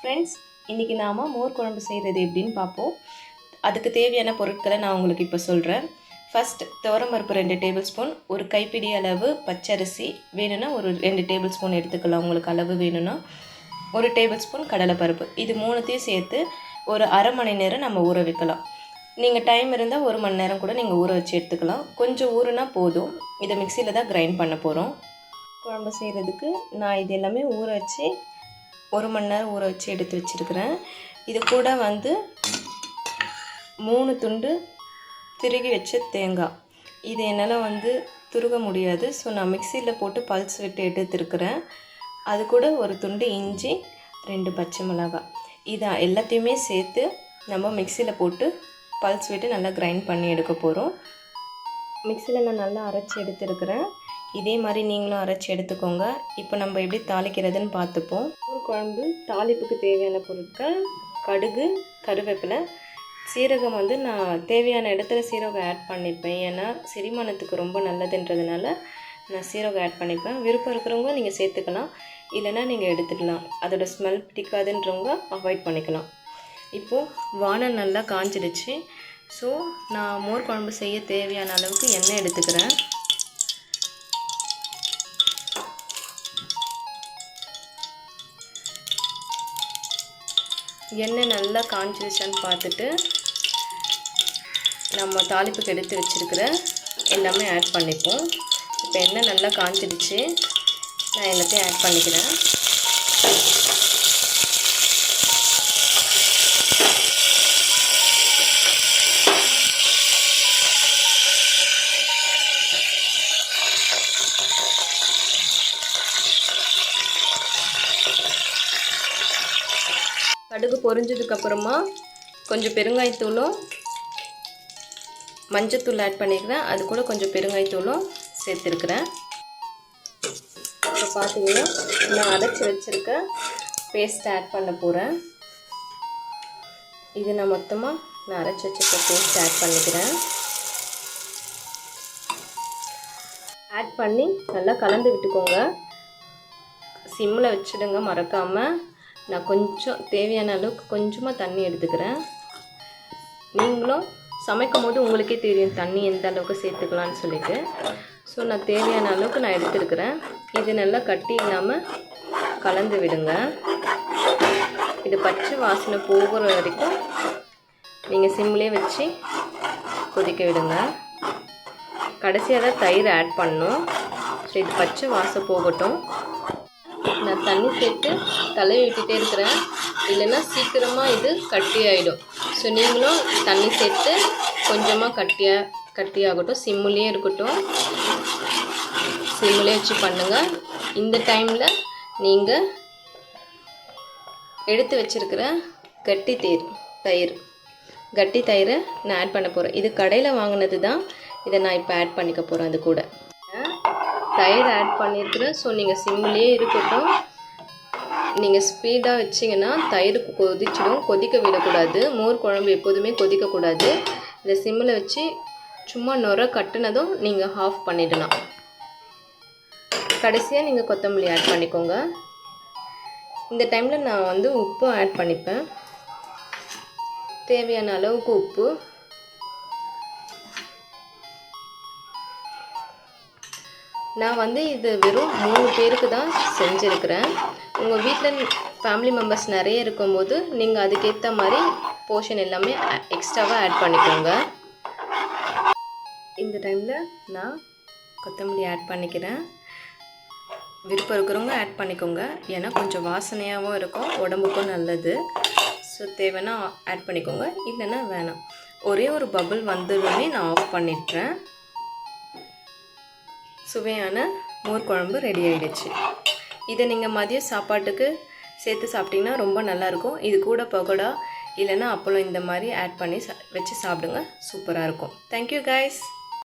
Friends இன்றைக்கி நாம் மோர் குழம்பு செய்கிறது எப்படின்னு பார்ப்போம். அதுக்கு தேவையான பொருட்களை நான் உங்களுக்கு இப்போ சொல்கிறேன் ஃபஸ்ட் துவரம்பருப்பு ரெண்டு டேபிள் ஸ்பூன் ஒரு கைப்பிடி அளவு பச்சரிசி வேணும்னா ஒரு ரெண்டு டேபிள் ஸ்பூன் எடுத்துக்கலாம். உங்களுக்கு அளவு வேணும்னா ஒரு டேபிள் ஸ்பூன் கடலைப்பருப்பு. இது மூணுத்தையும் சேர்த்து ஒரு அரை மணி நேரம் நம்ம ஊற வைக்கலாம். நீங்கள் டைம் இருந்தால் ஒரு மணி நேரம் கூட நீங்கள் ஊற வச்சு எடுத்துக்கலாம். கொஞ்சம் ஊறுனா போதும். இதை மிக்சியில் தான் கிரைண்ட் பண்ண போகிறோம் குழம்பு செய்கிறதுக்கு நான் இது எல்லாமே ஊற வச்சு ஒரு மணி நேரம் ஊற வச்சு எடுத்து வச்சுருக்கிறேன். இது கூட வந்து மூணு துண்டு திருகி வச்ச தேங்காய். இது என்னால் வந்து துருக முடியாது. ஸோ நான் மிக்சியில் போட்டு பல்ஸ் விட்டு எடுத்துருக்கிறேன். அது கூட ஒரு துண்டு இஞ்சி ரெண்டு பச்சை மிளகாய். இதை எல்லாத்தையுமே சேர்த்து நம்ம மிக்சியில் போட்டு பல்ஸ் விட்டு நல்லா கிரைண்ட் பண்ணி எடுக்க போகிறோம் மிக்சியில் நான் நல்லா அரைச்சி எடுத்துருக்கிறேன். இதே மாதிரி நீங்களும் அரைச்சி எடுத்துக்கோங்க. இப்போ நம்ம எப்படி தாளிக்கிறதுன்னு பார்த்துப்போம். ஒரு குழம்பு தாளிப்புக்கு தேவையான பொருட்கள் கடுகு கருவேப்பிலை. சீரகம் வந்து நான் தேவையான இடத்துல சீரகம் ஆட் பண்ணிப்பேன். ஏன்னா செரிமானத்துக்கு ரொம்ப நல்லதுன்றதுனால நான் சீரகம் ஆட் பண்ணிப்பேன். விருப்பம் இருக்கிறவங்க நீங்கள் சேர்த்துக்கலாம். இல்லைன்னா நீங்கள் எடுத்துக்கலாம். அதோடய ஸ்மெல் பிடிக்காதுன்றவங்க அவாய்ட் பண்ணிக்கலாம். இப்போது வானம் நல்லா காஞ்சிடுச்சு. ஸோ நான் மோர் குழம்பு செய்ய தேவையான அளவுக்கு எண்ணெய் எடுத்துக்கிறேன். எண்ணெய் நல்லா காஞ்சிருச்சான்னு பார்த்துட்டு நம்ம தாளிப்புக்கு எடுத்து வச்சுருக்கிற எல்லாமே ஆட் பண்ணிப்போம். இப்போ எண்ணெய் நல்லா காஞ்சிடுச்சு. நான் எல்லாத்தையும் ஆட் பண்ணிக்கிறேன். கடுகு பொரிஞ்சதுக்கப்புறமா கொஞ்சம் பெருங்காயத்தூளும் மஞ்சத்தூள் ஆட் பண்ணிக்கிறேன். அது கூட கொஞ்சம் பெருங்காயத்தூளும் சேர்த்துருக்குறேன். இப்போ பார்த்தீங்கன்னா நான் அரைச்சி வச்சுருக்க பேஸ்ட் ஆட் பண்ண போகிறேன் இது நான் மொத்தமாக நான் அரைச்சி வச்சுருக்க பேஸ்ட் ஆட் பண்ணிக்கிறேன். ஆட் பண்ணி நல்லா கலந்து விட்டுக்கோங்க. சிம்மில் வச்சுடுங்க மறக்காமல் நான் கொஞ்சம் தேவையான அளவுக்கு கொஞ்சமாக தண்ணி எடுத்துக்கிறேன். நீங்களும் சமைக்கும் போது உங்களுக்கே தெரியும் தண்ணி எந்த அளவுக்கு சேர்த்துக்கலான்னு சொல்லிட்டு. ஸோ நான் தேவையான அளவுக்கு நான் எடுத்துருக்கிறேன். இது நல்லா கட்டி இல்லாமல் கலந்து விடுங்க. இது பச்சை வாசனை போகிற வரைக்கும் நீங்கள் சிம்லேயே வச்சு கொதிக்க விடுங்க. கடைசியாக தான் தயிர் ஆட் பண்ணணும். ஸோ இது பச்சை வாசம் போகட்டும். தண்ணி சேர்த்து தலையை விட்டுட்டே இருக்கிறேன். இல்லைன்னா சீக்கிரமாக இது கட்டி ஆகிடும் ஸோ நீங்களும் தண்ணி சேர்த்து கொஞ்சமாக கட்டியாக கட்டி ஆகட்டும். சிம்முலேயே இருக்கட்டும். சிம்முலேயே வச்சு பண்ணுங்கள் இந்த டைமில் நீங்கள் எடுத்து வச்சுருக்கிற கட்டி தேர் தயிர். கட்டி தயிரை நான் ஆட் பண்ண போகிறேன் இது கடையில் வாங்கினது தான் இதை நான் இப்போ ஆட் பண்ணிக்க போகிறேன் அது கூட. தயிர் ஆட் பண்ணியிருக்கிறேன் ஸோ நீங்கள் சிம்லேயே இருக்கட்டும். நீங்கள் ஸ்பீடாக வச்சிங்கன்னா தயிர் கொதிச்சிடும். கொதிக்க விடக்கூடாது. மோர் குழம்பு எப்போதுமே கொதிக்கக்கூடாது. இதை சிம்மில் வச்சு சும்மா நுர கட்டினதும் நீங்கள் ஆஃப் பண்ணிடலாம். கடைசியாக நீங்கள் கொத்தமல்லி ஆட் பண்ணிக்கோங்க. இந்த டைமில் நான் வந்து உப்பும் ஆட் பண்ணிப்பேன். தேவையான அளவுக்கு உப்பு. நான் வந்து இது வெறும் மூணு பேருக்கு தான் செஞ்சுருக்கிறேன். உங்கள் வீட்டில் ஃபேமிலி மெம்பர்ஸ் நிறைய இருக்கும்போது நீங்கள் அதுக்கேற்ற மாதிரி போர்ஷன் எல்லாமே எக்ஸ்ட்ராவாக ஆட் பண்ணிக்கோங்க. இந்த டைமில் நான் கொத்தமல்லி ஆட் பண்ணிக்கிறேன். விருப்பம் இருக்கிறவங்க ஆட் பண்ணிக்கோங்க. ஏன்னா கொஞ்சம் வாசனையாகவும் இருக்கும் உடம்புக்கும் நல்லது. ஸோ தேவைன்னா ஆட் பண்ணிக்கோங்க. இல்லைன்னா வேணாம். ஒரே ஒரு பபுள் வந்துடுமே நான் ஆஃப் பண்ணிட்டுறேன் சுவையான மோர் குழம்பு ரெடி ஆகிடுச்சு இதை நீங்கள் மதியம் சாப்பாட்டுக்கு சேர்த்து சாப்பிட்டிங்கன்னா ரொம்ப நல்லாயிருக்கும். இது கூட பகோடா இல்லைன்னா அப்பளம் இந்த மாதிரி ஆட் பண்ணி சா வச்சு சாப்பிடுங்க. சூப்பராக இருக்கும். Thank you guys